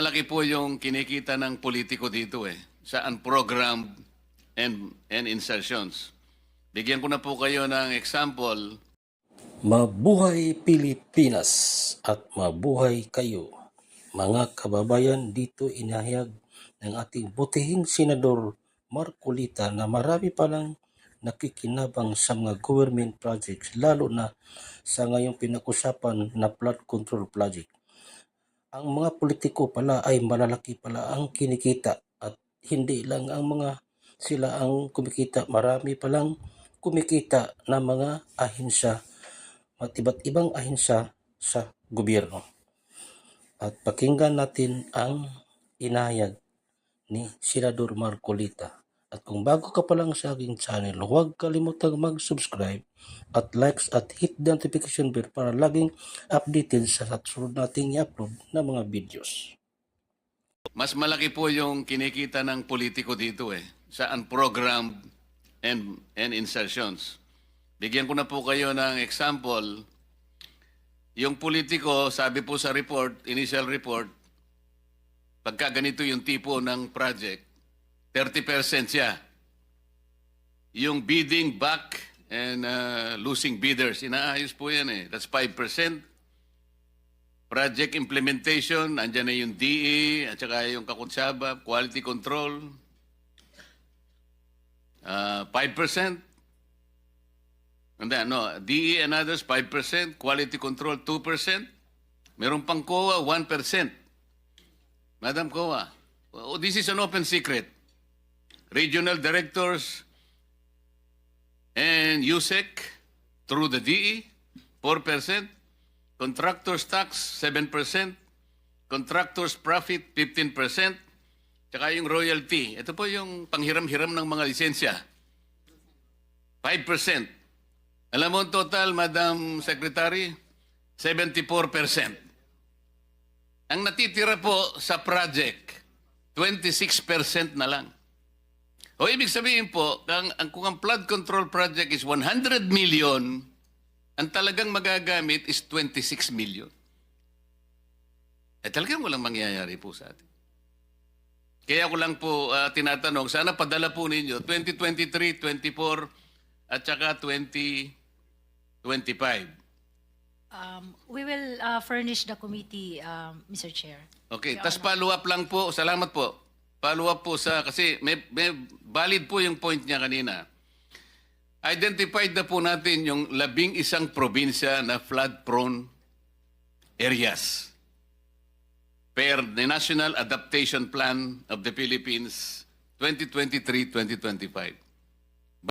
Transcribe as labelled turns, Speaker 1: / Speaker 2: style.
Speaker 1: Malaki po yung kinikita ng politiko dito eh, sa unprogrammed and, and insertions. Bigyan ko na po kayo ng example.
Speaker 2: Mabuhay Pilipinas at mabuhay kayo. Mga kababayan, dito inahayag ng ating butihing Senador Marcolita na marami palang nakikinabang sa mga government projects, lalo na sa ngayong pinag-usapan na flood control project. Ang mga politiko pala ay malalaki pala ang kinikita at hindi lang ang mga sila ang kumikita, marami palang kumikita na mga ahensya at iba't ibang ahensya sa gobyerno. At pakinggan natin ang inayag ni Senador Marcolita. At kung bago ka pa lang sa aking channel, huwag kalimutang mag-subscribe at likes at hit the notification bell para laging updated sa sunod nating i-upload na mga videos.
Speaker 1: Mas malaki po yung kinikita ng politiko dito eh, sa unprogrammed and, and insertions. Bigyan ko na po kayo ng example. Yung politiko, sabi po sa report, initial report, pagka ganito yung tipo ng project, 30% siya. Yung bidding back and uh, losing bidders, inaayos po yan eh. That's 5%. Project implementation, andyan na yung DE, at saka yung kakutsaba, quality control, uh, 5%. And then, no, DE and others, 5%. Quality control, 2%. Meron pang COA, 1%. Madam COA, oh, this is an open secret. Regional directors and USEC through the DE, 4%. Contractors tax, 7%. Contractors profit, 15%. Tsaka yung royalty. Ito po yung panghiram-hiram ng mga lisensya. 5%. Alam mo total, Madam Secretary? 74%. Ang natitira po sa project, 26% na lang. O ibig sabihin po, ang, ang, kung ang flood control project is 100 million, ang talagang magagamit is 26 million. Eh talagang walang mangyayari po sa atin. Kaya ko lang po ah, tinatanong, sana padala po ninyo 2023, 24 at saka 2025.
Speaker 3: Um, we will uh, furnish the committee, um, Mr. Chair.
Speaker 1: Okay, tas follow up lang po. Salamat po. Follow up po sa kasi may, may valid po yung point niya kanina. Identified na po natin yung labing isang probinsya na flood prone areas per the National Adaptation Plan of the Philippines 2023-2025.